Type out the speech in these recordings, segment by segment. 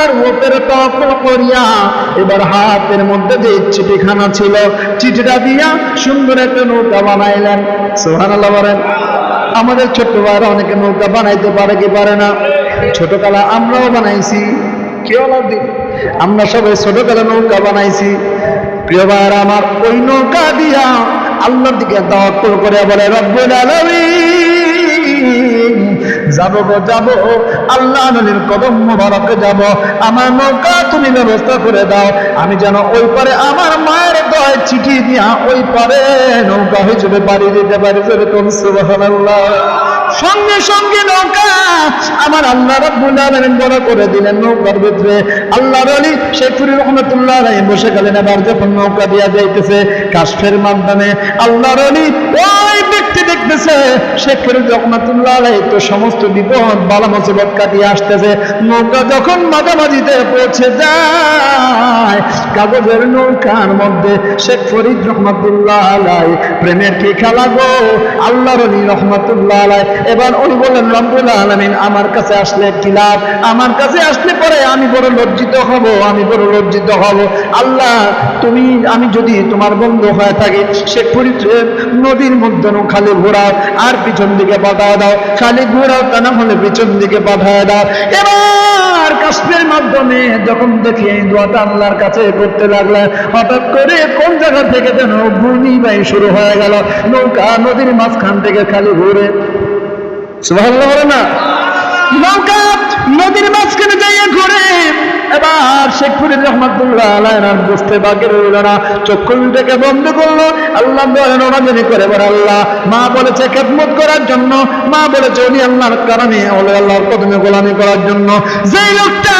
আল্লাহর ওপরে তওয়াক্কুল করিয়া এবার হাতের মধ্যে যে চিঠিখানা ছিল, চিঠিটা দিয়া সুন্দর একটা নৌকা বানাইলেন। সুবহানাল্লাহ বলেন, আমাদের ছোট্ট ভাইরা অনেকে নৌকা বানাইতে পারে কি পারে না? ছোটকালা আমরাও বানাইছি। কেউ দিন আমরা সবাই ছোটকালে নৌকা বানাইছি। প্রিয় ভাইরা আমার, ওই নৌকা দিয়া আল্লাহর দিকে তাওয়াক্কুল করে বলে, রব্বুল আলামিন যাব গো, যাব। আল্লাহ নবীর কদম মোবারকে যাব। আমার নৌকা তুমি ব্যবস্থা করে দাও। আমি যেন ওই পারে আমার মায়ের দয় চিঠি দিয়া ওই পারে নৌকা হিসেবে বাড়ি দিতে পারি যেরকম, সুবহানাল্লাহ। সঙ্গে সঙ্গে নৌকা আমার আল্লাহ আলামিন বড় করে দিলেন নৌকার ভিতরে। আল্লাহর আলী শেখুরি রহমতুল্লাহ বসে গেলেন এবার যখন নৌকা দিয়া যাইতেছে কাশফের মাধ্যমে। আল্লাহর আলী ওই ব্যক্তি দেখতেছে? শেখুরি রহমতুল্লাহ তো সমস্ত বিপদ বালা মুসিবত কাটিয়ে আসতেছে। নৌকা যখন মাঝামাঝিতে পৌঁছে যায়, কাগজের নৌকার মধ্যে শেখ ফরিদ রহমতুল্লাহ আলাই, প্রেমের কি খেলা গো? আল্লাহর আলী রহমতুল্লাহ আলাই। এবার ওই বললেন, রব্বুল আলামিন, আমার কাছে আসলে কি লাভ? আমার কাছে আসলে পরে আমি বড় লজ্জিত হব, আমি বড় লজ্জিত হব। আল্লাহ তুমি, আমি যদি তোমার বন্ধু হয়ে থাকি, সে পরিচয় নদীর মধ্যে খালি ঘোরাও, আর পিছন দিকে পাঠায় দাও। খালি ঘোরাও, তা না হলে পিছন দিকে পাঠায় দাও। এবার কাশ্মীর মাধ্যমে যখন দেখি এই দোয়াটা আল্লাহর কাছে করতে লাগলেন হঠাৎ করে কোন জায়গা থেকে যেন ঘূর্ণি বাই শুরু হয়ে গেল, নৌকা নদীর মাঝখান থেকে খালি ঘুরে। বলে না? নৌকা নদীর মাঝখানে যাইয়ে ঘুরে। এবার শেখ ফরিদ রহমতুল্লাহ আলাইন বুঝতে বাকি রইল না। চক্ষুটাকে বন্ধ করল। আল্লাহ বলেন ওরা জেনে করে এবার আল্লাহ, মা বলেছে খেদমত করার জন্য। মা বলেছে উনি আল্লাহর কারণে ওলে আল্লাহর কদমে গোলামি করার জন্য। যেই লোকটা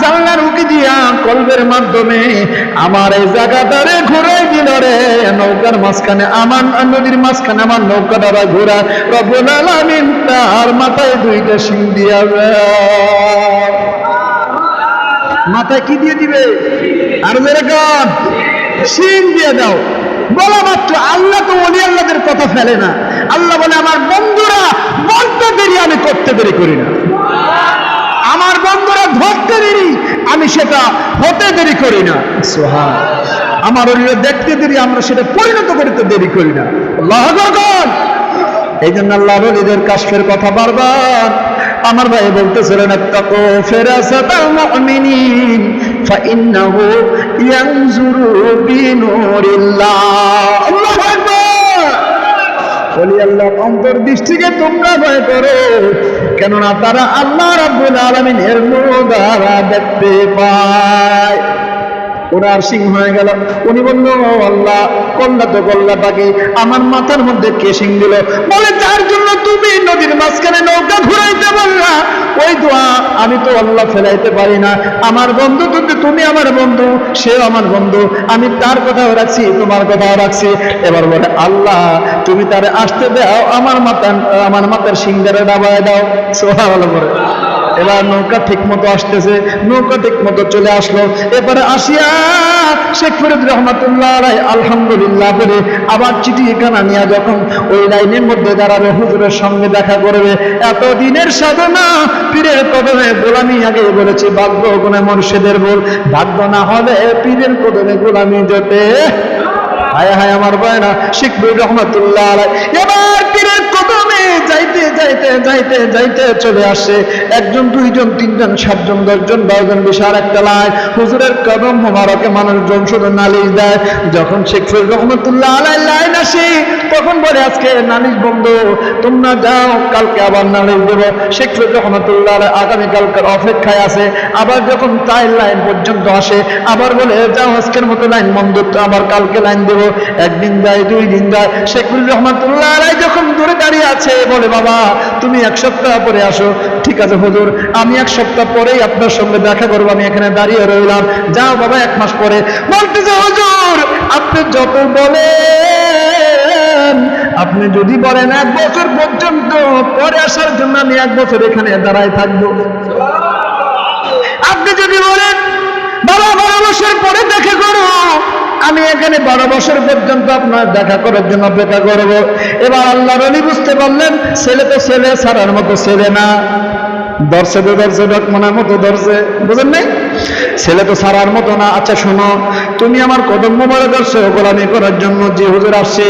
জানলার উকি দিয়া কলবের মাধ্যমে আমার এই জায়গাটারে ঘুরাই দিল রে। নৌকার মাঝখানে আমার নদীর মাঝখানে আমার নৌকা নৌকাটা ঘোরা। রবুল আলামিন তার মাথায় দুইটা সিং দেয়। মাথায় কি দিয়ে দিবে? আর মেরে কান। সিং দিয়ে দাও। বলা মাত্র আল্লাহ তো অলি আল্লাহদের কথা ফেলে না। আল্লাহ বলে, আমার বন্ধুরা বলতে দেরি, আমি করতে দেরি করি না। আমার বন্ধুরা ধরতে দেরি, আমি সেটা হতে দেরি করি না। সোহা আমার ওরিরা দেখতে দেরি, আমরা সেটা পরিণত করতে দেরি করি না। আল্লাহ। এই জন্য আল্লাহ বলিদের কাশফের কথা বারবার আমার ভাই বলতেছিলেন তাকো ফেরাসাতাল মুমিনিন, ফাইন্নাহু ইয়ানজুরু বিনুরিল্লাহ। আল্লাহু আকবার! বলি, আল্লাহ অন্তর্দৃষ্টিকে তোমরা ভয় করো, কেননা তারা আল্লাহ রাব্বুল আলামিনের নূর দ্বারা দেখতে পায়। ওনার সিং হয়ে গেল। উনি বলল আল্লাহ কল্লা তো কল্লাটাকে আমার মাথার মধ্যে কে সিং দিল? বলে, যার জন্য তুমি নদীর মাঝখানে নৌকা ঘুরাইতে বললা ওই দোয়া আমি তো আল্লাহ ফেলাইতে পারি না। আমার বন্ধু যদি তুমি আমার বন্ধু, সেও আমার বন্ধু। আমি তার কথাও রাখছি, তোমার কথাও রাখছি। এবার বলে, আল্লাহ, তুমি তারে আসতে দাও, আমার মাথা আমার মাথার সিংদারে দাবায় দাও। সোহা ভালো করে এবার নৌকা ঠিক মতো আসতেছে, নৌকা ঠিক মতো চলে আসলো। এবারে আসিয়া শেখ ফরিদ রহমতুল্লাহ আলাই আলহামদুলিল্লাহ বলে আবার চিঠি এখানে নিয়ে যখন ওই লাইনের মধ্যে দাঁড়াবে, হুজুরের সঙ্গে দেখা করবে। এত দিনের সাধনা, পীরের কদমে গোলামি আগে বলেছে, ভাগ্য গুণে মনুষ্যদের বল ভাগ্য না হলে পীরের কদমে গোলামি জোটে। হায় হায় আমার বয়না শিখবুর রহমতুল্লাহ এবার পীরের কদমে যাইতে যাইতে যাইতে যাইতে চলে আসে। একজন, দুইজন, তিনজন, সাতজন, দশজন বারোজন বিশাল একটা লাইন। হুজুরের কদম মোবারকে মানুষজন শুধু নালিশ দেয়। যখন শেখ ফরিদ রহমতুল্লাহ আলাই লাইন আসে, তখন বলে, আজকে নালিশ বন্ধ। তোমরা যাও, কালকে আবার নালিশ দেবো। শেখ ফরিদ রহমতুল্লাহ আলাই আগামীকালকার অপেক্ষায় আছে। আবার যখন চার লাইন পর্যন্ত আসে, আবার বলে, যাও, আজকের মতো লাইন বন্ধ, তো আবার কালকে লাইন দেবো। একদিন যায়, দুই দিন যায়। শেখুল রহমতুল্লাহ আলাই যখন দূরে দাঁড়িয়ে আছে, বলে, বাবা, তুমি এক সপ্তাহ পরে আসো। ঠিক আছে হুজুর, আমি এক সপ্তাহ পরেই আপনার সঙ্গে দেখা করব, আমি এখানে দাঁড়িয়ে রইলাম। যাও বাবা, এক মাস পরে। বলতেছে, হুজুর, আপনি যত বলে আপনি যদি বলেন এক বছর পর্যন্ত, পরে আসার জন্য আমি এক বছর এখানে দাঁড়ায় থাকব। আপনি যদি বলেন, বাবা, বারো বছর পরে দেখা করো, আমি এখানে বারো বছর পর্যন্ত আপনার দেখা করার জন্য অপেক্ষা করব। এবার আল্লাহ রলি বুঝতে পারলেন, ছেলে তো ছেলে সারার মতো ছেলে না। দর্শে তো দর্শে ডকমনার মতো দর্শে বুঝেন নাই? ছেলে তো সারার মতো না। আচ্ছা শোনো, তুমি আমার কদম মোবারক দর্শে গোলামি করার জন্য যে হুজুর আসছে,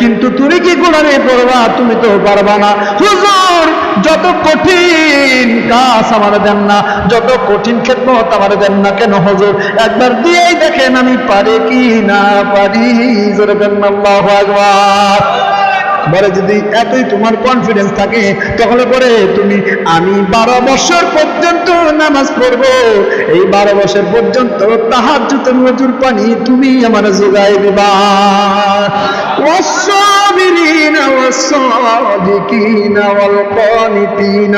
কিন্তু তুমি কি গোলামি করবা? তুমি তো পারবা না। হুজুর, যত কঠিন কাজ আমার দেন না, যত কঠিন খেদমত আমার দেন না কেন হুজুর? একবার দিয়েই দেখেন আমি পারি কি না পারি। জোরে দেন আল্লাহু আকবার। বলে যদি এতই তোমার কনফিডেন্স থাকে, তাহলে পরে তুমি আমি বারো বছর পর্যন্ত নামাজ পড়ব। এই বারো বছর পর্যন্ত তাহার জুতো নজুর পানি তুমি আমার যোগায় দিবা। والصابرين والصادقين والقانتين